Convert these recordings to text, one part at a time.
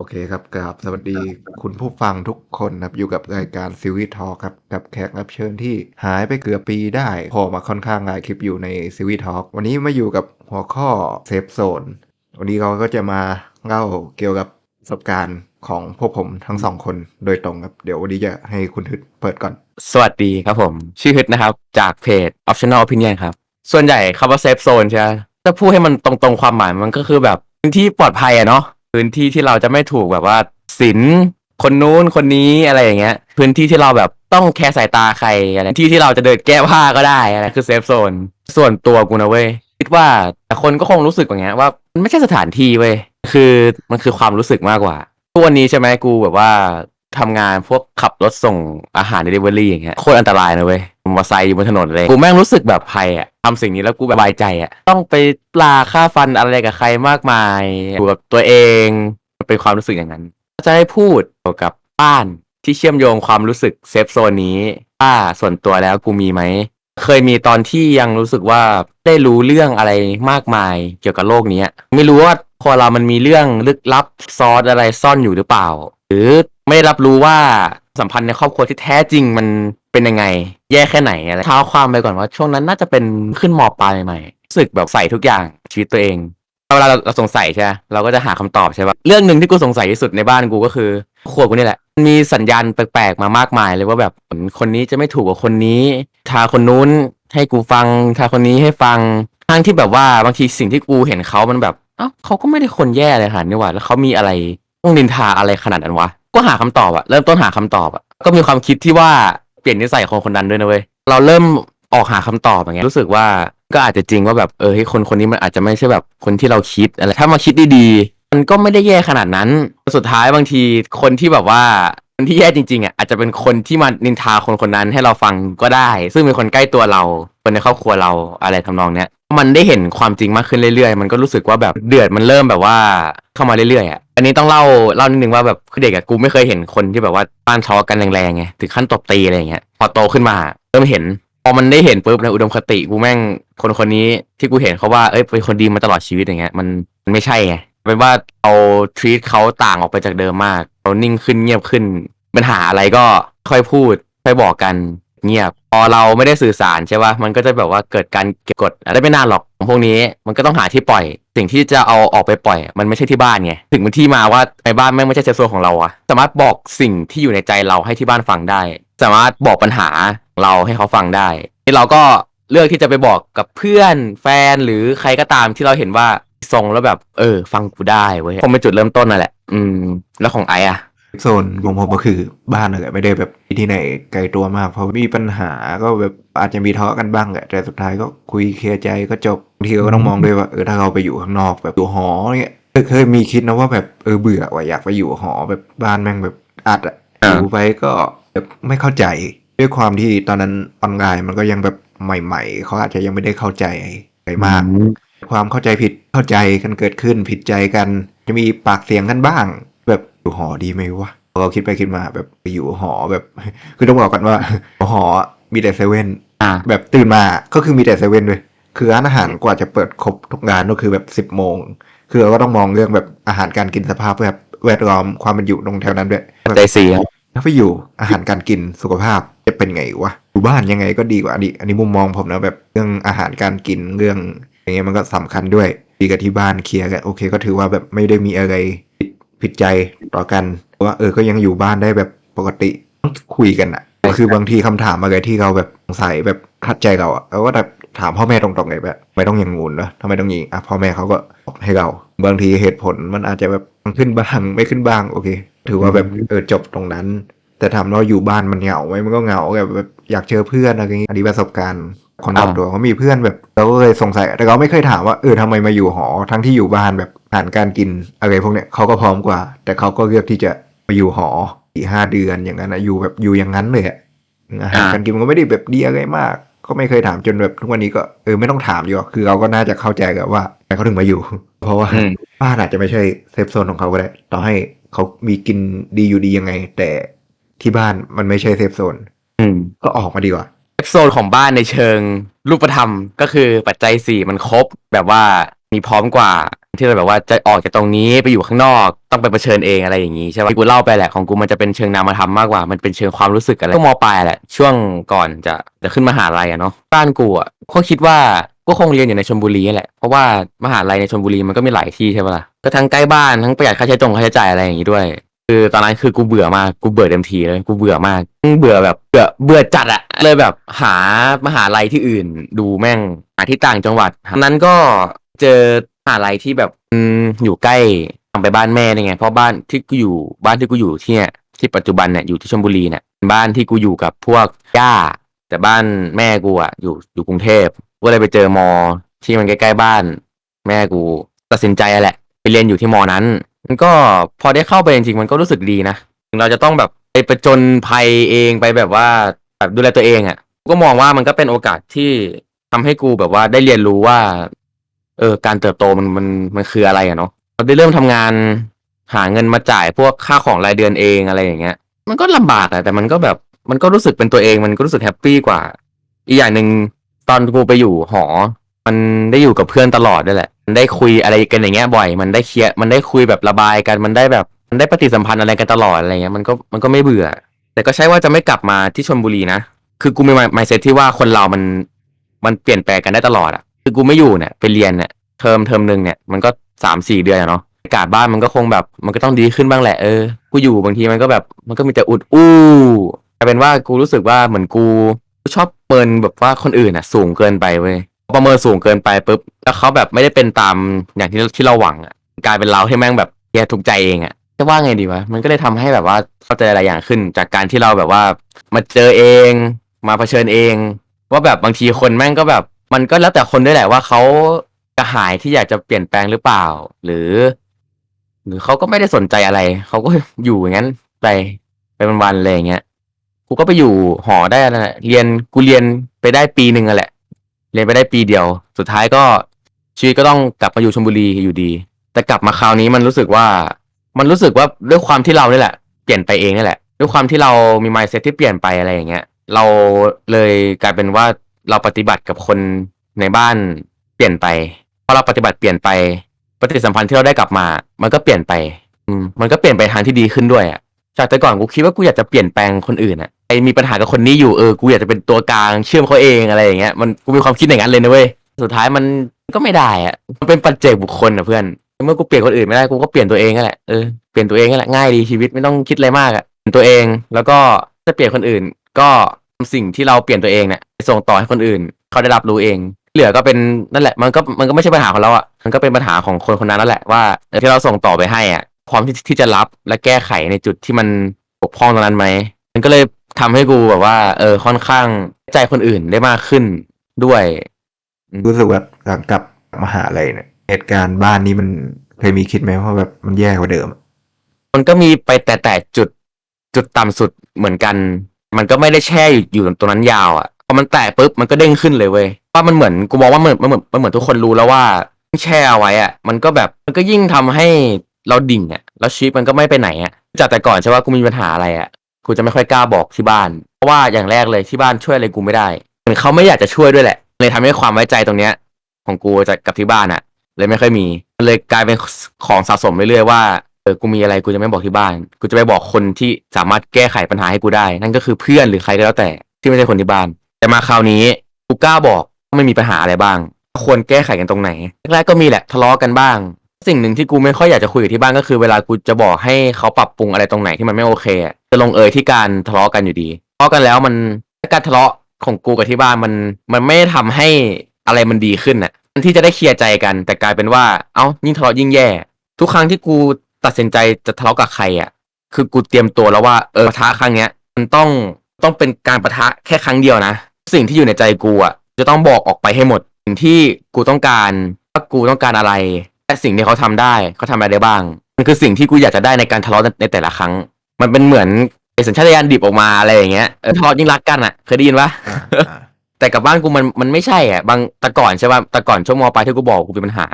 โอเคครับกราบสวัสดีคุณผู้ฟังทุกคนครับ อยู่กับรายการซีวีทอครับ กับแขกรับเชิญที่หายไปเกือบปีได้พอมาค่อนข้างหลายคลิปอยู่ในซีวีทอวันนี้มาอยู่กับหัวข้อเซฟโซนวันนี้เราก็จะมาเล่าเกี่ยวกับประสบการณ์ของพวกผมทั้งสองคนโดยตรงครับ เดี๋ยววันนี้จะให้คุณทึดเปิดก่อน สวัสดีครับผม ชื่อฮึดนะครับ จากเพจ optional opinion ครับ ส่วนใหญ่คำว่าเซฟโซนใช่ไหมถ้าพูดให้มันตรงๆความหมายมันก็คือแบบพื้นที่ปลอดภัยอะเนาะ พื้นที่ที่เราจะไม่ถูกแบบว่าสินคนนู้นคนนี้อะไรอย่างเงี้ย พื้นที่ที่เราแบบต้องแคร์สายตาใครอะไรที่ที่เราจะเดินแก้ผ้าก็ได้อะไรคือเซฟโซนส่วนตัวกูนะเว้ยคิดว่าแต่คนก็คงรู้สึกอย่างเงี้ยว่ามันไม่ใช่สถานที่เว้ยคือมันคือความรู้สึกมากกว่าทุกวันนี้ใช่ไหมกูแบบว่า ทำงานพวกขับรถส่งอาหารเดลิเวอรี่อย่างเงี้ยโคตรอันตรายนะเว้ยมอเตอร์ไซค์อยู่บนถนนเลยกูแม่งรู้สึกแบบภัยอะทำสิ่งนี้แล้วกูแบบสบายใจอะต้องไปปลาค่าฟันอะไรกับใครมากมายอยู่กับตัวเองมันเป็นความรู้สึกอย่างนั้น จะให้พูดเกี่ยวกับบ้านที่เชื่อมโยงความรู้สึกเซฟโซนนี้ว่าส่วนตัวแล้วกูมีไหมเคยมีตอนที่ยังรู้สึกว่าได้รู้เรื่องอะไรมากมายเกี่ยวกับโลกนี้ไม่รู้ว่าคนเรามันมีเรื่องลึกลับซอสอะไรซ่อนอยู่หรือเปล่า หรือไม่ได้รับรู้ว่าสัมพันธ์ในครอบครัวที่แท้จริงมันเป็นยังไง แย่แค่ไหนอะไรเท้าความไปก่อนว่าช่วงนั้นน่าจะเป็นขึ้นมปลายใหม่ๆรู้สึกแบบใส่ทุกอย่างชีวิตตัวเองเวลาเราเราสงสัยใช่ไหมเราก็จะหาคำตอบใช่ปะเรื่องหนึ่งที่กูสงสัยที่สุดในบ้านกูก็คือครัวกูนี่แหละ มีสัญญาณแปลกๆมามากมายเลยว่าแบบเหมือนคนนี้จะไม่ถูกกับคนนี้ ทาคนนู้นให้กูฟัง ทาคนนี้ให้ฟังทั้งที่แบบว่าบางทีสิ่งที่กูเห็นเขามันแบบเอ้าเขาก็ไม่ได้คนแย่เลยค่ะนี่หว่าแล้วเขามีอะไร ต้องนินทาอะไรขนาดนั้นวะ ก็หาคำตอบอะเริ่มต้นหาคำตอบอะก็มีความคิดที่ว่าเปลี่ยนนิสัยคนคนนั้นด้วยนะเว้ย เราเริ่มออกหาคำตอบอย่างเงี้ยรู้สึกว่าก็อาจจะจริงว่าแบบเออให้คนคนนี้มันอาจจะไม่ใช่แบบคนที่เราคิดอะไรถ้ามาคิดดีๆมันก็ไม่ได้แย่ขนาดนั้น สุดท้ายบางทีคนที่แบบว่า นที่แย่จริงๆอะอาจจะเป็นคนที่มานินทาคนคนนั้นให้เราฟังก็ได้ ซึ่งเป็นคนใกล้ตัวเราคนในครอบครัวเราอะไรทำนองเนี้ยมันได้เห็นความจริงมากขึ้นเรื่อยๆ มันก็รู้สึกว่าแบบเดือดมันเริ่มแบบว่าเข้ามาเรื่อยๆอะอันนี้ต้องเล่าเล่านิดนึงว่าแบบคือเด็กอะกูไม่เคยเห็นคนที่แบบว่าบ้านทะเลาะกันแรงๆไงถึงขั้นตบตีอะไรอย่างเงี้ยพอโตขึ้นมาเริ่มเห็นพอมันได้เห็นปุ๊บในอุดมคติกูแม่งคนคนนี้ที่กูเห็นเขาว่าเอ้ยเป็นคนดีมาตลอดชีวิตอย่างเงี้ยมันมันไม่ใช่ไงเป็นว่าเราทรีตเขาต่างออกไปจากเดิมมากเรานิ่งขึ้นเงียบขึ้น ปัญหาอะไรก็ค่อยพูดค่อยบอกกันเงียบพอเราไม่ได้สื่อสารใช่ป่ะมันก็จะแบบว่าเกิดการเก็บกดอะไรไม่นานหรอกพวกนี้มันก็ต้องหาที่ปล่อย สิ่งที่จะเอาออกไปปล่อย มันไม่ใช่ที่บ้านไงถึงมันที่มาว่าในบ้านแม่งไม่ใช่เซฟโซนของเราอะสามารถบอกสิ่งที่อยู่ในใจเราให้ที่บ้านฟังได้ สามารถบอกปัญหาเราให้เขาฟังได้ที่เราก็เลือกที่จะไปบอกกับเพื่อนแฟนหรือใครก็ตามที่เราเห็นว่าทรงแล้วแบบ เออ ฟังกูได้เว้ยคงเป็นจุดเริ่มต้นนั่นแหละ อืม แล้วของไออะ โซนของผมก็คือบ้านนั่นแหละไม่ได้แบบที่ไหนไกลตัวมากเพราะมีปัญหาก็แบบอาจจะมีทะเลาะกันบ้างแหละแต่สุดท้ายก็คุยเคลียร์ใจก็จบบางทีก็ต้องมองด้วยว่าเออถ้าเราไปอยู่ข้างนอกแบบอยู่หอเนี่ยเคยมีคิดนะว่าแบบเออเบื่อว่ะอยากไปอยู่หอแบบบ้านแม่งแบบอัดอะอยู่ไปก็แบบไม่เข้าใจ ด้วยความที่ตอนนั้นออนไลน์มันก็ยังแบบใหม่ ๆเขาอาจจะยังไม่ได้เข้าใจอะไรมาก ความเข้าใจผิดเข้าใจกันเกิดขึ้นผิดใจกัน จะมีปากเสียงกันบ้าง อยู่หอดีไหมวะเราคิดไปคิดมาแบบไปอยู่หอแบบ คือต้องบอกกันว่า หอมีแต่เซเว่นอ่าแบบตื่นมาก็คือมีแต่เซเว่นด้วยคือร้านอาหารกว่าจะเปิดครบทุกงานก็คือแบบสิบโมง คือเราก็ต้องมองเรื่องแบบอาหารการกินสภาพแบบแวดล้อมความเป็นอยู่ตรงแถวนั้นด้วยใจเสียถ้าไปอยู่อาหารการกินสุขภาพจะเป็นไงวะอยู่บ้านยังไงก็ดีกว่าอันนี้อันนี้มุมมองผมนะแบบเรื่องอาหารการกินเรื่องอย่างเงี้ยมันก็สำคัญด้วยดีกับที่บ้านเคลียร์กันโอเคก็ถือว่าแบบไม่ได้มีอะไรผิด ผิดใจต่อกันว่าเออก็ยังอยู่บ้านได้แบบปกติต้องคุยกันอะคือบางทีคำถามอะไรที่เราแบบสงสัยแบบขัดใจเราอะเราก็แบบถามพ่อแม่ตรงๆเลยแบบไม่ต้องอย่างงูนนะทำไมต้องยิงอะพ่อแม่เขาก็บอกให้เรา บางทีเหตุผลมันอาจจะแบบขึ้นบ้างไม่ขึ้นบ้างโอเค ถือว่าแบบเออจบตรงนั้น แต่ถามเราอยู่บ้านมันเหงาไหมมันก็เหงาแบบแบบอยากเจอเพื่อนอะไรอย่างงี้อันนี้ประสบการณ์ คนรอบตัวเขามีเพื่อนแบบเราก็เลยสงสัย แต่เราไม่เคยถามว่าเออทำไมมาอยู่หอทั้งที่อยู่บ้านแบบอาหารการกินอะไรพวกเนี้ยเขาก็พร้อมกว่า แต่เขาก็เลือกที่จะมาอยู่หอสี่ห้าเดือนอย่างนั้นนะอยู่แบบอยู่อย่างนั้นเลยอะอาหารการกินมันก็ไม่ได้แบบดีอะไรมาก ก็ไม่เคยถามจนแบบทุกวันนี้ก็เออไม่ต้องถามดีกว่าคือเราก็น่าจะเข้าใจกับว่าทำไมเขาถึงมาอยู่ เพราะว่าอืมบ้านอาจจะไม่ใช่เซฟโซนของเขาก็ได้ต่อให้เขามีกินดีอยู่ดียังไง แต่ที่บ้านมันไม่ใช่เซฟโซนอืมก็ออกมาดีกว่าเอ ฟโซนของบ้านในเชิงรูปธรรมก็คือปัจจัยสี่มันครบแบบว่ามีพร้อมกว่า ที่เราแบบว่าจะออกจากตรงนี้ไปอยู่ข้างนอกต้องไปเผชิญเองอะไรอย่างนี้ใช่ปะที่กูเล่าไปแหละของกูมันจะเป็นเชิงนามธรรมมากกว่ามันเป็นเชิงความรู้สึกอะไรก็มอปลายแหละ ช่วงก่อนจะจะขึ้นมหาลัยอะเนาะบ้านกูอะก็คิดว่าก็คงเรียนอยู่ในชลบุรีนี่แหละเพราะว่ามหาลัยในชลบุรีมันก็มีหลายที่ใช่ปะล่ะก็ทั้งใกล้บ้านทั้งประหยัดค่าใช้จงค่าใช้จ่ายอะไรอย่างนี้ด้วย คือตอนนั้นคือกูเบื่อมากกูเบื่อเต็มทีเลยกูเบื่อมากเบื่อแบบเบื่อเบื่อจัดอะเลยแบบหามหาลัยที่อื่น ดูแม่งหาที่ต่างจังหวัดนั้นก็เจอมหาลัยที่แบบอืมอยู่ใกล้ทางไปบ้านแม่นี่ไงเพราะบ้านที่กูอยู่บ้านที่กูอยู่ที่เนี่ยที่ปัจจุบันเนี่ยอยู่ที่ชลบุรีเนี่ยเป็นบ้านที่กูอยู่กับพวกย่า แต่บ้านแม่กูอะอยู่อยู่กรุงเทพก็เลยไปเจอมอที่มันใกล้ๆบ้าน แม่กูตัดสินใจแหละ ไปเรียนอยู่ที่มอนั้น มันก็พอได้เข้าไปจริงๆมันก็รู้สึกดีนะถึงเราจะต้องแบบไปประจนภัยเองไปแบบว่าแบบดูแลตัวเองอะ่ะก็มองว่ามันก็เป็นโอกาสที่ทำให้กูแบบว่าได้เรียนรู้ว่า เออการเติบโตมันมันมันคืออะไรอะเนาะเราได้เริ่มทำงานหาเงินมาจ่ายพวกค่าของรายเดือนเองอะไรอย่างเงี้ย มันก็ลำบากอะแต่มันก็แบบมันก็รู้สึกเป็นตัวเองมันก็รู้สึกแฮปปี้กว่า อีกอย่างหนึ่งตอนกูไปอยู่หอ มันได้อยู่กับเพื่อนตลอดด้วยแหละ ได้คุยอะไรกันอย่างเงี้ยบ่อย มันได้เคลียร์มันได้คุยแบบระบายกันมันได้แบบ มันได้ปฏิสัมพันธ์อะไรกันตลอดอะไรเงี้ยมันก็มันก็ไม่เบื่อ แต่ก็ใช่ว่าจะไม่กลับมาที่ชลบุรีนะคือกูมีไมเซ็ตที่ว่าคนเรามันมันเปลี่ยนแปลงกันได้ตลอดอะคือกูไม่อยู่เนี่ยไปเรียนเนี่ยเทอมเทอมหนึ่งเนี่ยมันก็สามสี่เดือนอะเนาะอากาศบ้านมันก็คงแบบ มันก็ต้องดีขึ้นบ้างแหละเออกูอยู่บางทีมันก็แบบมันก็มีแต่อุดอู้กลายเป็นว่ากูรู้สึกว่าเหมือนกูชอบเปินแบบว่าคนอื่นอะสูงเกินไปเว้ยประเมินสูงเกินไปปุ๊บ แล้วเขาแบบไม่ได้เป็นตามอย่างที่ที่เราหวังอะกลายเป็นเราให้แม่งแบบแย่ถูกใจเองอะจะว่าไงดีวะมันก็เลยทำให้แบบว่าเข้าใจหลายอย่างขึ้น จากการที่เราแบบว่ามาเจอเอง มาเผชิญเอง ว่าแบบบางทีคนแม่งก็แบบ มันก็แล้วแต่คนด้วยแหละว่าเขากระหายที่อยากจะเปลี่ยนแปลงหรือเปล่า หรือ หรือเขาก็ไม่ได้สนใจอะไรเขาก็อยู่อย่างนั้นไปไปวันๆเลยอย่างเงี้ยกูก็ไปอยู่หอได้นั่นแหละเรียนกูเรียนไปได้ปีหนึ่งอะแหละ เรียนไปได้ปีเดียว สุดท้ายก็ ชีวิตก็ต้องกลับมาอยู่ชลบุรีอยู่ดี แต่กลับมาคราวนี้มันรู้สึกว่า มันรู้สึกว่าด้วยความที่เรานี่แหละ เปลี่ยนไปเองนี่แหละ ด้วยความที่เรามี mindset ที่เปลี่ยนไปอะไรอย่างเงี้ย เราเลยกลายเป็นว่าเราปฏิบัติกับคนในบ้านเปลี่ยนไปพอเราปฏิบัติเปลี่ยนไปปฏิสัมพันธ์ที่เราได้กลับมา มันก็เปลี่ยนไป อืมมันก็เปลี่ยนไปทางที่ดีขึ้นด้วยอะจากแต่ก่อนกูคิดว่ากูอยากจะเปลี่ยนแปลงคนอื่นอะไอมีปัญหากับคนนี้อยู่เออกูอยากจะเป็นตัวกลางเชื่อมเขาเองอะไรอย่างเงี้ยมันกูมีความคิดอย่างนั้นเลยนะเว้ย สุดท้ายมันก็ไม่ได้อะมันเป็นปัจเจกบุคคลอะเพื่อน เมื่อกูเปลี่ยนคนอื่นไม่ได้กูก็เปลี่ยนตัวเองนั่นแหละเออเปลี่ยนตัวเองนั่นแหละง่ายดีชีวิตไม่ต้องคิดอะไรมากอะเปลี่ยนตัวเองแล้วก็ถ้าเปลี่ยนคนอื่น ก็สิ่งที่เราเปลี่ยนตัวเองเนี่ยไปส่งต่อให้คนอื่น เขาได้รับรู้เอง เหลือก็เป็นนั่นแหละ มันก็มันก็ไม่ใช่ปัญหาของเราอะมันก็เป็นปัญหาของคนคนนั้นนั่นแหละว่าเออที่เราส่งต่อไปให้อะพร้อมที่ที่จะรับและแก้ไขในจุดที่มันบกพร่องตรงนั้นไหมมันก็เลยทำให้กูแบบว่า เออค่อนข้างใจคนอื่นได้มากขึ้นด้วย รู้สึกว่าหลังกลับมหาลัยเนี่ยเหตุการณ์บ้านนี้มันเคยมีคิดไหมว่าแบบมันแย่กว่าเดิม มันก็มีไปแต่แต่จุดจุดต่ำสุดเหมือนกัน มันก็ไม่ได้แช่อยู่อยู่ตรงนั้นยาวอะพอมันแตกปุ๊บมันก็เด้งขึ้นเลยเว้ยว่ามันเหมือนกูมองว่ามันมันเหมือนมันเหมือนทุกคนรู้แล้วว่าแช่เอาไว้อะ มันก็แบบมันก็ยิ่งทำให้เราดิ่งอะแล้วชีวิตมันก็ไม่ไปไหนอะจากแต่ก่อนใช่ว่ากูมีปัญหาอะไรอะกูจะไม่ค่อยกล้าบอกที่บ้าน เพราะว่าอย่างแรกเลยที่บ้านช่วยอะไรกูไม่ได้เหมือนเขาไม่อยากจะช่วยด้วยแหละ เลยทำให้ความไว้ใจตรงเนี้ย ของกูจากกับที่บ้านอะเลยไม่ค่อยมีมันเลยกลายเป็นของสะสมเรื่อยๆว่าเออกูมีอะไรกูจะไม่บอกที่บ้าน กูจะไปบอกคนที่สามารถแก้ไขปัญหาให้กูได้ นั่นก็คือเพื่อนหรือใครก็แล้วแต่ที่ไม่ใช่คนที่บ้าน แต่มาคราวนี้กูกล้าบอกว่าไม่มีปัญหาอะไรบ้าง ควรแก้ไขกันตรงไหนแรกๆก็มีแหละทะเลาะกันบ้าง สิ่งหนึ่งที่กูไม่ค่อยอยากจะคุยกับที่บ้านก็คือเวลากูจะบอกให้เขาปรับปรุงอะไรตรงไหนที่มันไม่โอเคจะลงเอยที่การทะเลาะกันอยู่ดีทะเลาะกันแล้วมันการทะเลาะ ของกูกับที่บ้านมันมันไม่ได้ทำให้อะไรมันดีขึ้นอะที่จะได้เคลียร์ใจกัน แต่กลายเป็นว่า เอ้ายิ่งทะเลาะยิ่งแย่ ทุกครั้งที่กูตัดสินใจจะทะเลาะกับใครอะ คือกูเตรียมตัวแล้วว่าเออปะทะครั้งเนี้ย มันต้องต้องเป็นการปะทะแค่ครั้งเดียวนะ สิ่งที่อยู่ในใจกูอะจะต้องบอกออกไปให้หมด สิ่งที่กูต้องการว่ากูต้องการอะไรและสิ่งที่เขาทำได้เขาทำอะไรได้บ้าง มันคือสิ่งที่กูอยากจะได้ในการทะเลาะในแต่ละครั้ง มันเป็นเหมือน สัญชาตญาณดิบออกมาอะไรอย่างเงี้ยเออทะเลาะยิ่งรักกันอะเคยได้ยินปะแต่กับบ้านกูมันมันไม่ใช่อะบางแต่ก่อนใช่ป่ะแต่ก่อนช่วงมปลายที่กูบอกกูมีปัญหา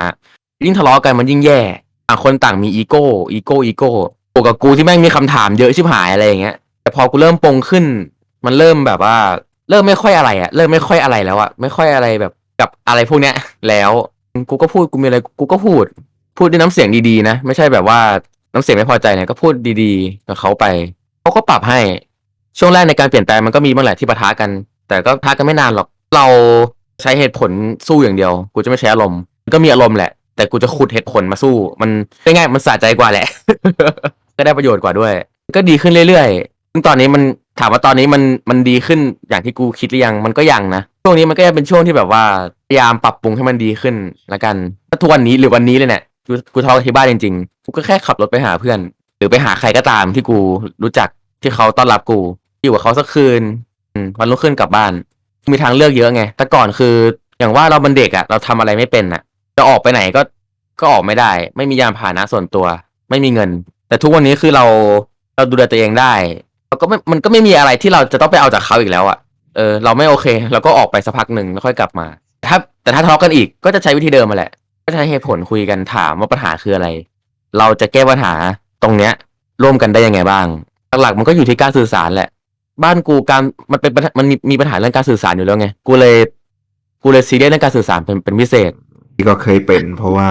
ยิ่งทะเลาะกันมันยิ่งแย่ต่างคนต่างมีอีโก้อีโก้อีโก้กูกับกูที่แม่งมีคำถามเยอะชิบหายอะไรอย่างเงี้ยแต่พอกูเริ่มปรงขึ้น มันเริ่มแบบว่า เริ่มไม่ค่อยอะไรอะเริ่มไม่ค่อยอะไรแล้วอะไม่ค่อยอะไรแบบกับอะไรพวกเนี้ย แล้วกูก็พูดกูมีอะไรกูก็พูด พูดด้วยน้ำเสียงดีๆนะ ไม่ใช่แบบว่าน้ำเสียงไม่พอใจเนี่ยก็พูดดีๆกับเขาไป เขาก็ปรับให้ ช่วงแรกในการเปลี่ยนแปลงมันก็มีบ้างแหละที่ปะทะกัน แต่ก็ปะทะกันไม่นานหรอก เราใช้เหตุผลสู้อย่างเดียว กูจะไม่ใช้อารมณ์ ก็มีอารมณ์แหละ แต่กูจะขุดเหตุผลมาสู้ มันง่ายมันสะใจกว่าแหละ ก็ได้ประโยชน์กว่าด้วย ก็ดีขึ้นเรื่อยๆซึ่งตอนนี้มันถามว่าตอนนี้มันมันดีขึ้นอย่างที่กูคิดหรือยังมันก็ยังนะช่วงนี้มันก็ยังเป็นช่วงที่แบบว่าพยายามปรับปรุงให้มันดีขึ้นละกันถ้าทุกวันนี้หรือวันนี้เลยเนี่ยกูกูทะเลาะกับที่บ้านจริงๆกูก็แค่ขับรถไปหาเพื่อน หรือไปหาใครก็ตามที่กูรู้จักที่เขาต้อนรับกู อยู่กับเขาสักคืนวันรุ่งขึ้นกลับบ้าน มีทางเลือกเยอะไง แต่ก่อนคือ อย่างว่าเราเป็นเด็กอะเราทำอะไรไม่เป็นอะจะออกไปไหนก็ก็ออกไม่ได้ ไม่มียานพาหนะส่วนตัว ไม่มีเงิน แต่ทุกวันนี้คือเราเราดูแลตัวเองได้เราก็ไม่มันก็ไม่มีอะไรที่เราจะต้องไปเอาจากเขาอีกแล้วอะเออเราไม่โอเค เราก็ออกไปสักพักหนึ่งแล้วค่อยกลับมา ถ้าแต่ถ้าทะเลาะกันอีกก็จะใช้วิธีเดิมมาแหละ ก็ใช้เหตุผลคุยกันถามว่าปัญหาคืออะไร เราจะแก้ปัญหา ตรงเนี้ย ร่วมกันได้ยังไงบ้าง หลักๆมันก็อยู่ที่การสื่อสารแหละ บ้านกูการมันเป็นมันมีมีปัญหาเรื่องการสื่อสารอยู่แล้วไง กูเลยกูเลยซีเรียสเรื่องการสื่อสารเป็นเป็นพิเศษที่ก็เคยเป็น เพราะว่า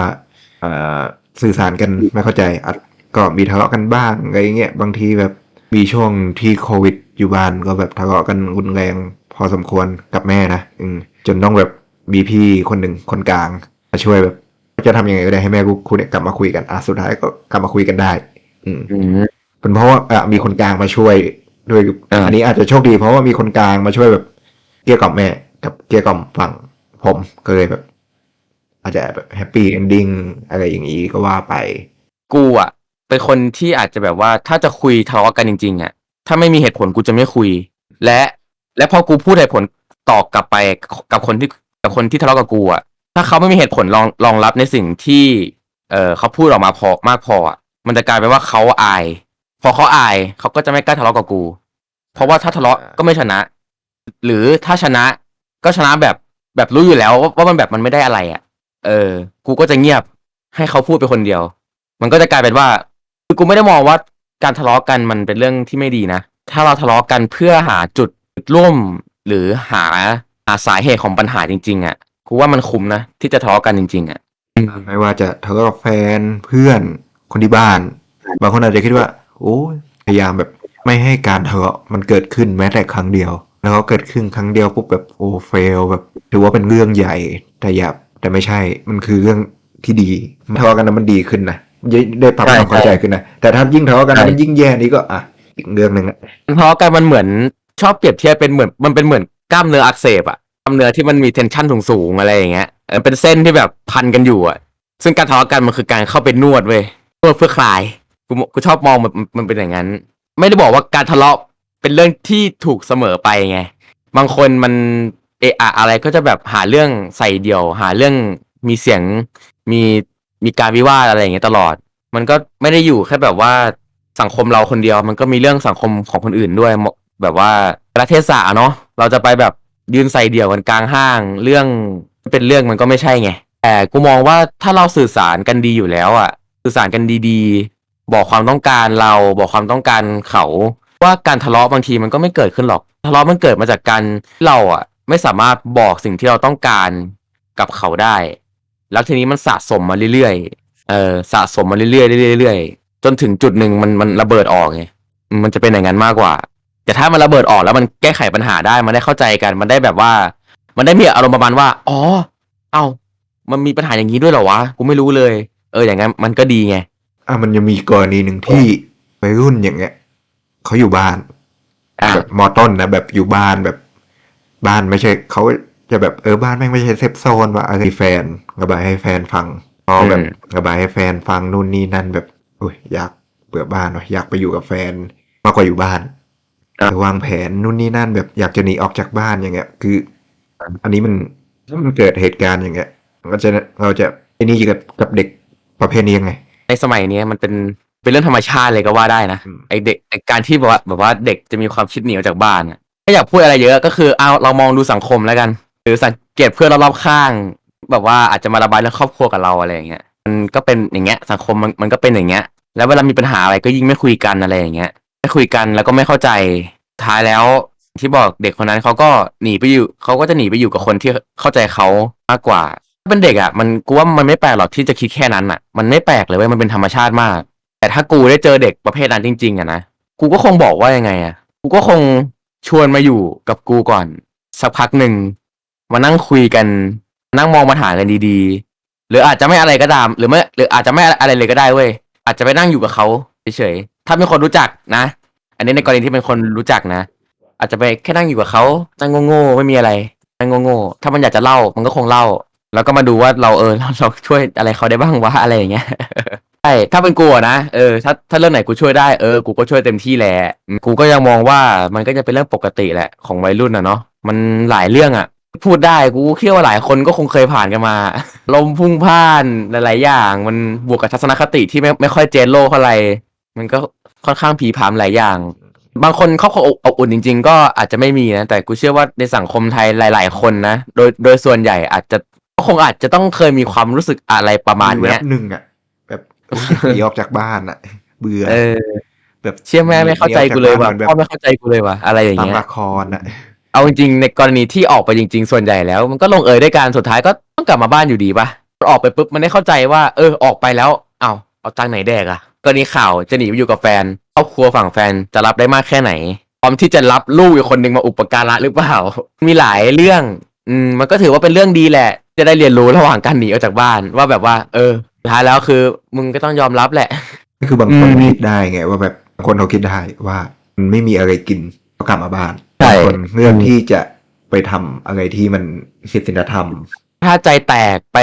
เอ่อสื่อสารกันไม่เข้าใจอาจก็มีทะเลาะกันบ้างอะไรเงี้ยบางทีแบบมีช่วงที่โควิดอยู่บ้านก็แบบทะเลาะกันรุนแรง พอสมควรกับแม่นะอืมจนต้องแบบมีพี่คนหนึ่งคนกลางมาช่วยแบบ จะทำยังไงก็ได้ให้แม่กูคุณเนี่ยกลับมาคุยกันอะสุดท้ายก็กลับมาคุยกันได้ อืมอืมเป็นเพราะว่าอะมีคนกลางมาช่วยด้วยอ่าอันนี้อาจจะโชคดีเพราะว่ามีคนกลางมาช่วยแบบเกลี้ยกล่อมแม่กับเกลี้ยกล่อมฝั่งผมก็เลยแบบ อาจจะแบบแฮปปี้เอนดิ้งอะไรอย่างนี้ก็ว่าไป กูอะเป็นคนที่อาจจะแบบว่าถ้าจะคุยทะเลาะกันจริงๆอะถ้าไม่มีเหตุผลกูจะไม่คุย และ และพอกูพูดเหตุผลตอบกลับไปกับคนที่กับคนที่ทะเลาะกับกูอะถ้าเขาไม่มีเหตุผลรองรองรับในสิ่งที่ เออเขาพูดออกมาพอมากพออะ มันจะกลายเป็นว่าเขาอาย พอเขาอายเขาก็จะไม่กล้าทะเลาะกับกู เพราะว่าถ้าทะเลาะก็ไม่ชนะ หรือถ้าชนะก็ชนะแบบแบบรู้อยู่แล้วว่าว่ามันแบบมันไม่ได้อะไรอะ เออ กูก็จะเงียบให้เขาพูดไปคนเดียว มันก็จะกลายเป็นว่าคือกูไม่ได้มองว่าการทะเลาะกันมันเป็นเรื่องที่ไม่ดีนะ ถ้าเราทะเลาะกันเพื่อหาจุดร่วมหรือหาหาสาเหตุของปัญหาจริง ๆอะกูว่ามันคุ้มนะที่จะทะเลาะกันจริง ๆอะไม่ว่าจะทะเลาะกับแฟนเพื่อน คนที่บ้าน บางคนอาจจะคิดว่า โอ้ยพยายามแบบไม่ให้การทะเลาะมันเกิดขึ้นแม้แต่ครั้งเดียว แล้วก็เกิดขึ้นครั้งเดียวปุ๊บแบบโอ้เฟลแบบถือว่าเป็นเรื่องใหญ่แต่อย่าแต่ไม่ใช่มันคือเรื่องที่ดีทะเลาะกันนั้นมันดีขึ้นนะได้ได้ปรับความเข้าใจขึ้นนะแต่ถ้ายิ่งทะเลาะกันแล้วมันยิ่งแย่นี่ก็อะอีกเรื่องหนึ่งอะทะเลาะกันมันเหมือนชอบเปรียบเทียบเป็นเหมือนมันเป็นเหมือนกล้ามเนื้ออักเสบอะกล้ามเนื้อที่มันมีเทนชันสูงๆอะไรอย่างเงี้ยเออเป็นเส้นที่แบบพันกันอยู่อะซึ่งการทะเลาะกันมันคือการเข้าไปนวดเว้ย นวดเพื่อคลายกูกูชอบมองมันมันเป็นอย่างนั้น ไม่ได้บอกว่าการทะเลาะเป็นเรื่องที่ถูกเสมอไปไง บางคนมันเอะอะอะไรก็จะแบบหาเรื่องใส่เดี่ยว หาเรื่องมีเสียงมีมีการวิวาทอะไรอย่างเงี้ยตลอด มันก็ไม่ได้อยู่แค่แบบว่าสังคมเราคนเดียว มันก็มีเรื่องสังคมของคนอื่นด้วย แบบว่าประเทศศาเนาะเราจะไปแบบยืนใส่เดี่ยวกันกลางห้าง เรื่องเป็นเรื่องมันก็ไม่ใช่ไงแต่กูมองว่าถ้าเราสื่อสารกันดีอยู่แล้วอะ สื่อสารกันดีๆ บอกความต้องการเราบอกความต้องการเขาว่าการทะเลาะบางทีมันก็ไม่เกิดขึ้นหรอก ทะเลาะมันเกิดมาจากการเราอะ ไม่สามารถบอกสิ่งที่เราต้องการกับเขาได้ แล้วทีนี้มันสะสมมาเรื่อยๆเออสะสมมาเรื่อยๆเรื่อยๆจนถึงจุดหนึ่งมันมันระเบิดออกไงมันจะเป็นอย่างนั้นมากกว่า แต่ถ้ามันระเบิดออกแล้วมันแก้ไขปัญหาได้มันได้เข้าใจกัน มันได้แบบว่า มันได้มีอารมณ์ประมาณว่า อ๋อ เอ้ามันมีปัญหาอย่างนี้ด้วยเหรอวะกูไม่รู้เลย อออย่างนั้นมันก็ดีไง อะมันยังมีกรณีหนึ่งที่วัยรุ่นอย่างเงี้ยเขาอยู่บ้านอะ แบบมอต้นนะแบบอยู่บ้านแบบบ้านไม่ใช่เขาจะแบบเออบ้านแม่งไม่ใช่เซฟโซนว่าอะไรแฟนระบายให้แฟนฟังพอแบบอืมระบายให้แฟนฟังนู่นนี่นั่นแบบโอ้ยอยากเบื่อบ้านว่ะอยากไปอยู่กับแฟนมากกว่าอยู่บ้านหรือวางแผนนู่นนี่นั่นแบบอยากจะหนีออกจากบ้านอย่างเงี้ย คือ อันนี้มันถ้ามันเกิดเหตุการณ์อย่างเงี้ยมันก็จะเราจะไอ้นี่กับกับเด็ก ประเภทนี้ยังไง ในสมัยเนี้ยมันเป็นเป็นเรื่องธรรมชาติเลยก็ว่าได้นะอืม ไอเด็กไอการที่แบบว่าแบบว่าเด็กจะมีความคิดหนีออกจากบ้านอะไม่อยากพูดอะไรเยอะก็คือเอาเรามองดูสังคมแล้วกัน หรือสังเกตเพื่อนรอบๆข้าง แบบว่าอาจจะมาระบายเรื่องครอบครัวกับเราอะไรอย่างเงี้ยมันก็เป็นอย่างเงี้ยสังคมมันมันก็เป็นอย่างเงี้ย แล้วเวลามีปัญหาอะไรก็ยิ่งไม่คุยกันอะไรอย่างเงี้ยไม่คุยกันแล้วก็ไม่เข้าใจท้ายแล้วที่บอกเด็กคนนั้นเขาก็หนีไปอยู่เขาก็จะหนีไปอยู่กับคนที่เข้าใจเขามากกว่า เป็นเด็กอะมันกูว่ามันไม่แปลกหรอกที่จะคิดแค่นั้นอะ มันไม่แปลกเลยเว้ยมันเป็นธรรมชาติมาก แต่ถ้ากูได้เจอเด็กประเภทนั้นจริง ๆอะนะกูก็คงบอกว่ายังไงอะกูก็คงชวนมาอยู่กับกูก่อน สักพักหนึ่งมานั่งคุยกันนั่งมองปัญหากันดีๆ หรืออาจจะไม่อะไรก็ตาม หรือไม่หรืออาจจะไม่อะไรเลยก็ได้เว้ยอาจจะไปนั่งอยู่กับเขาเฉยๆถ้าเป็นคนรู้จักนะ อันนี้ในกรณีที่เป็นคนรู้จักนะ อาจจะไปแค่นั่งอยู่กับเขานั่งโง่ๆไม่มีอะไรนั่งโง่ๆถ้ามันอยากจะเล่ามันก็คงเล่า แล้วก็มาดูว่าเราเออเราเราช่วยอะไรเขาได้บ้างวะอะไรอย่างเงี้ย ใช่ถ้าเป็นกูอะนะเออถ้าถ้าเรื่องไหนกูช่วยได้เออกูก็ช่วยเต็มที่แหละอืมกูก็ยังมองว่ามันก็จะเป็นเรื่องปกติแหละของวัยรุ่นอะเนาะมันหลายเรื่องอะพูดได้กูเชื่อว่าหลายคนก็คงเคยผ่านกันมา ลมพุ่งพ่านหลายๆอย่าง มันบวกกับทัศนคติที่ไม่ไม่ค่อยเจนโลกเท่าไหร่มันก็ค่อนข้างผีผามหลายอย่าง บางคนครอบครัวอบอบอุ่นจริง ๆ ก็อาจจะไม่มีนะแต่กูเชื่อว่าในสังคมไทยหลาย ๆ คนนะโดยโดยส่วนใหญ่อาจจะ ก็คงอาจจะต้องเคยมีความรู้สึกอะไรประมาณแบเนี้ยบหนึ่งอะ แบบโอ้ยหนีออกจากบ้านอะ เบื่อเออ แบบเชื่อแม่ไม่เข้าใจกูเลยว่ะหนีอพ่ออกจากบ้านหมือนไม่เข้าใจกูเลยว่ะอะไรอย่างแบบตามเงี้ย ละครอะ เอาจริงๆในกรณีที่ออกไปจริง ๆ ส่วนใหญ่แล้ว มันก็ลงเอยด้วยการสุดท้ายก็ต้องกลับมาบ้านอยู่ดีปะออกไปปุ๊บมันได้เข้าใจว่า เออออกไปแล้วเอ้าเอาตังค์ไหนแดกอะกรณีข่าวจะหนีไปอยู่กับแฟนครอบครัวฝั่งแฟนจะรับได้มากแค่ไหนพร้อมที่จะรับลูกอีกคนหนึ่งมาอุปการะหรือเปล่า มีหลายเรื่อง อืมมันก็ถือว่าเป็นเรื่องดีแหละ จะได้เรียนรู้ระหว่างการหนีออกจากบ้านว่าแบบว่า เออสุดท้ายแล้วคือ มึงก็ต้องยอมรับแหละ ก็คือบางคนอืมคิดได้ไง ว่าแบบบางคนเขาคิดได้ว่ามันไม่มีอะไรกินก็กลับมาบ้านใช่ บางคนเรื่องที่จะไปทำอะไรที่มันผิดศีลธรรม ถ้าใจแตกไป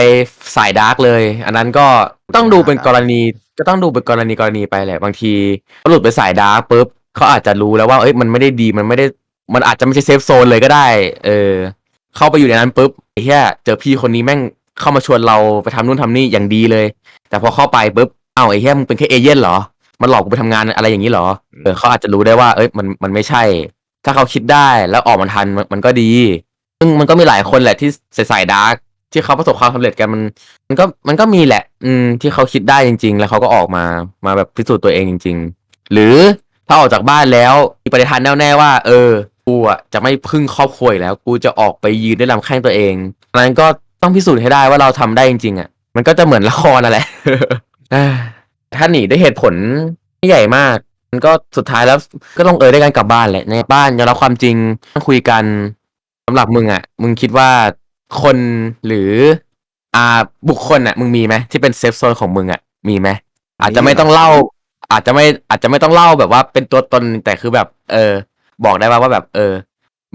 สายดาร์กเลย อันนั้นก็ต้องดูเป็นกรณีก็ต้องดูเป็นกรณีกรณีไปแหละ บางทีเขาหลุดไปสายดาร์กปุ๊บเขาอาจจะรู้แล้วว่าเอ้ยมันไม่ได้ดีมันไม่ได้มันอาจจะไม่ใช่เซฟโซนเลยก็ได้ เออ เข้าไปอยู่ในนั้นปุ๊บไอ้เหี้ยเจอพี่คนนี้แม่งเข้ามาชวนเราไปทำนู่นทำนี่อย่างดีเลย แต่พอเข้าไปปุ๊บเอ้าไอ้เหี้ยมึงเป็นแค่เอเย่นเหรอมันหลอกกูไปทำงานอะไรอย่างนี้เหรอเออเขาอาจจะรู้ได้ว่าเอ้ยมันมันไม่ใช่ ถ้าเขาคิดได้แล้วออกมาทันมันมันก็ดีซึ่งมันก็มีหลายคนแหละที่ใส่สายดาร์กที่เขาประสบความสำเร็จกันมัน มันก็มันก็มีแหละ อืม ที่เขาคิดได้จริง ๆ แล้วเขาก็ออกมามาแบบพิสูจน์ตัวเองจริง ๆ หรือถ้าออกจากบ้านแล้วมีปฏิทันแน่วแน่ว่า เออ กูอะจะไม่พึ่งครอบครัวอีกแล้ว กูจะออกไปยืนด้วยลำแข้งตัวเองอันนั้นก็ต้องพิสูจน์ให้ได้ว่าเราทำได้จริงๆอะ มันก็จะเหมือนละครนั่นแหละ เอ้ยถ้าหนีได้วยเหตุผลไม่ใหญ่มาก มันก็สุดท้ายแล้วก็ลงเอยด้วยกันกลับบ้านแหละในบ้านยอมรับความจริงคุยกันสำหรับมึงอะ มึงคิดว่าคนหรืออ่าบุคคลอะ มึงมีไหมที่เป็นเซฟโซนของมึงอะมีไหมอาจจะไม่ต้องเล่า อาจจะไม่อาจจะไม่ต้องเล่าแบบว่าเป็นตัวตนแต่คือแบบ เออ บอกได้ว่าว่าแบบ เออ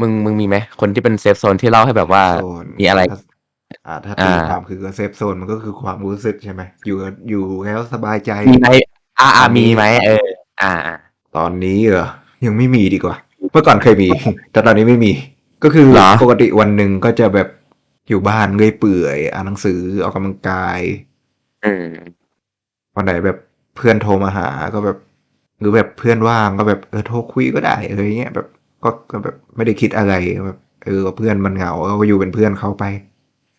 มึงมึงมีไหมคนที่เป็นเซฟโซนที่เล่าให้แบบว่าโซนมีอะไร อ่า ถ้าอ่าตีความคือเซฟโซนมันก็คือความรู้สึกใช่ไหมอยู่อยู่แล้วสบายใจมีไหมอ่าอ่าตอนนี้มีไหมเอออ่าอ่า ตอนนี้เหรอยังไม่มีดีกว่า เมื่อก่อนเคยมี แต่ตอนนี้ไม่มี ก็คือเหรอปกติวันหนึ่งก็จะแบบอยู่บ้านเงยเปื่อยอ่านหนังสือออกกำลังกายอืมวันไหนแบบเพื่อนโทรมาหาก็แบบ หรือแบบเพื่อนว่างก็แบบเออโทรคุยก็ได้อะไรเงี้ยแบบก็ก็แบบไม่ได้คิดอะไรแบบเออเพื่อนมันเหงาก็อยู่เป็นเพื่อนเขาไป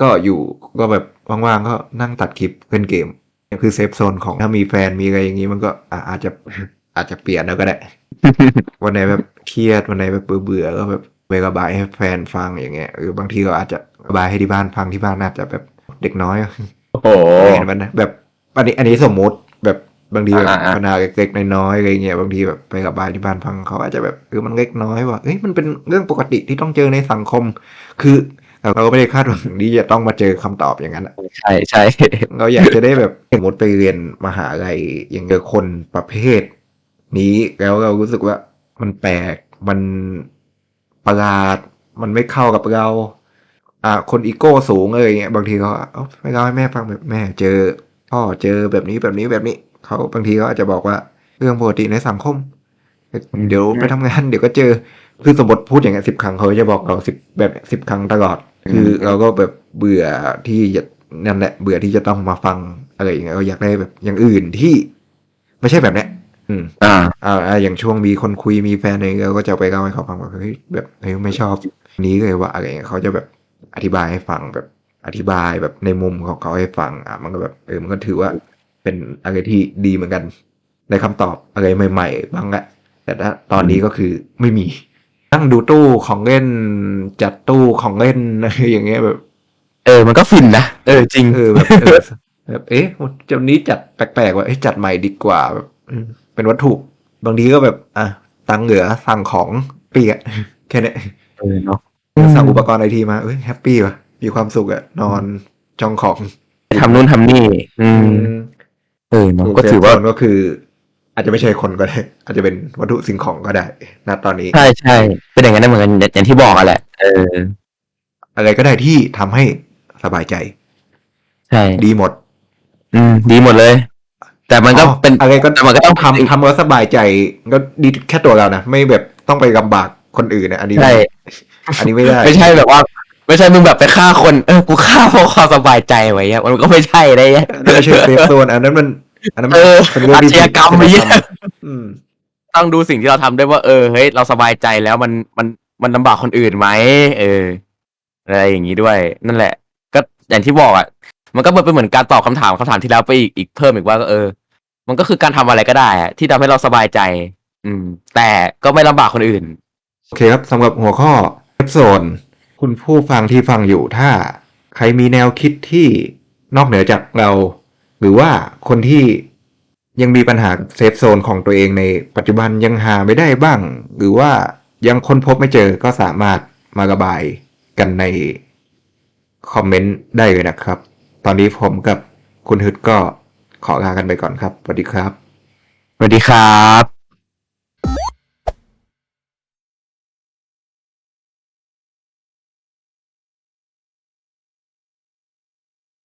ก็อยู่ก็แบบว่างๆก็นั่งตัดคลิปเล่นเกมนี่คือเซฟโซนของถ้ามีแฟนมีอะไรอย่างนี้มันก็อะอาจจะอาจจะเปลี่ยนแล้วก็ได้ วันไหนแบบเครียดวันไหนแบบเบื่อๆก็แบบไประบายให้แฟนฟังอย่างเงี้ยหรือบางทีก็อาจจะระบายให้ที่บ้านฟังที่บ้านอาจจะแบบเด็กน้อยโอ้โหเห็นมันนะแบบอันนี้อันนี้สมมุติแบบบางทีแบบอ่าอ่าปัญหาเล็กๆน้อยๆอะไรเงี้ยบางทีแบบไประบายที่บ้านฟังเขาอาจจะแบบเออมันเล็กน้อยว่ะเอ้ยมันเป็นเรื่องปกติที่ต้องเจอในสังคม คือเราก็ไม่ได้คาดหวังที่จะต้องมาเจอคำตอบอย่างนั้นอะใช่ใช่เราอยากจะได้แบบสมมติไปเรียนมหาลัยอย่างเจอคนประเภท นี้แล้วเรารู้สึกว่ามันแปลกมันประหลาดมันไม่เข้ากับเรา อ่า คนอีโก้สูงอะไรเงี้ยบางทีเขาเอาไปเล่าให้แม่ฟังแบบแม่เจอพ่อเจอแบบนี้แบบนี้แบบนี้ เขาบางทีเขาอาจจะบอกว่าเรื่องปกติในสังคม เดี๋ยวไปทำงานเดี๋ยวก็เจอคือสมมติพูดอย่างเงี้ยสิบครั้งเขาจะบอกเราสิบแบบสิบครั้งตลอด คือเราก็แบบเบื่อที่จะนั่นแหละเบื่อที่จะต้องมาฟังอะไรอย่างเงี้ยเราอยากได้แบบอย่างอื่นที่ ไม่ใช่แบบเนี้ยอืมอ่าอ่าอ่าอย่างช่วงมีคนคุยมีแฟนอะไรเงี้ยเราก็จะไปเล่าให้เขาฟังว่าเฮ้ยแบบเฮ้ยไม่ชอบนี้เลยว่าอะไรเงี้ยเขาจะแบบอธิบายให้ฟังแบบอธิบายแบบในมุมของเขาให้ฟังอะมันก็แบบเออมันก็ถือว่า เป็นอะไรที่ดีเหมือนกันในคำตอบอะไรใหม่ ๆ บ้างแหละแต่ถ้าตอนนี้ก็คือไม่มี นั่งดูตู้ของเล่นจัดตู้ของเล่นอะไรอย่างเงี้ยแบบ เอออมันก็ฟินนะเออจริงเออแบบเออแบบเอ๊ะจำนี้จัดแปลกๆว่าเอ๊ะจัดใหม่ดีกว่าแบบอืมเป็นวัตถุบางทีก็แบบอะตังค์เหลือสั่งของเปียกแค่เนี้ยเออเนาะสั่งอุปกรณ์ไอทีมาเอ้ยแฮปปี้ว่ะมีความสุขอะนอนจองของทำนู่นทำนี่ อืม เออเนาะก็ถือว่าเซฟโซนก็คือ อาจจะไม่ใช่คนก็ได้ อาจจะเป็นวัตถุสิ่งของก็ได้ณตอนนี้ ใช่ใช่เป็นอย่างนั้นได้เหมือนกันอย่างที่บอกอะแหละเออ อะไรก็ได้ที่ทำให้สบายใจ ใช่ ดีหมด อืม ดีหมดเลย แต่มันก็อ๋อเป็นอะไรก็แต่มันก็ต้องทำทำแล้วสบายใจก็ดีแค่ตัวเรานะไม่แบบต้องไปลำบากคนอื่นนะอันนี้ใช่อันนี้ไม่ได้ ไม่ใช่แบบว่า ไม่ใช่มึงแบบไปฆ่าคนเออกูฆ่าเพราะความสบายใจไว้อะมันก็ไม่ใช่ได้ยังอันนั้นไม่ใช่เซฟโซนอันนั้นมันอันนั้นเอมันอเป็นเรื่องที่อาชญากรรมไอ้เหี้ย อืม ต้องดูสิ่งที่เราทำด้วยว่า เออเฮ้ยเราสบายใจแล้วมันมันมันลำบากคนอื่นไหมเอออะไรอย่างนี้ด้วย นั่นแหละ ก็อย่างที่บอกอะ มันก็เป็นเหมือนการตอบคำถามคำถามที่แล้วไปอีกอีกเพิ่มอีกว่าก็เออ มันก็คือการทำอะไรก็ได้อะที่ทำให้เราสบายใจ อืม แต่ก็ไม่ลำบากคนอื่น โอเคครับสำหรับหัวข้อเซฟโซน คุณผู้ฟังที่ฟังอยู่ถ้าใครมีแนวคิดที่นอกเหนือจากเรา หรือว่าคนที่ยังมีปัญหาเซฟโซนของตัวเองในปัจจุบันยังหาไม่ได้บ้าง หรือว่ายังค้นพบไม่เจอก็สามารถมาระบายกันในคอมเมนต์ได้เลยนะครับ ตอนนี้ผมกับคุณฮึดก็ขอลากันไปก่อนครับสวัสดีครับสวัสดีครับ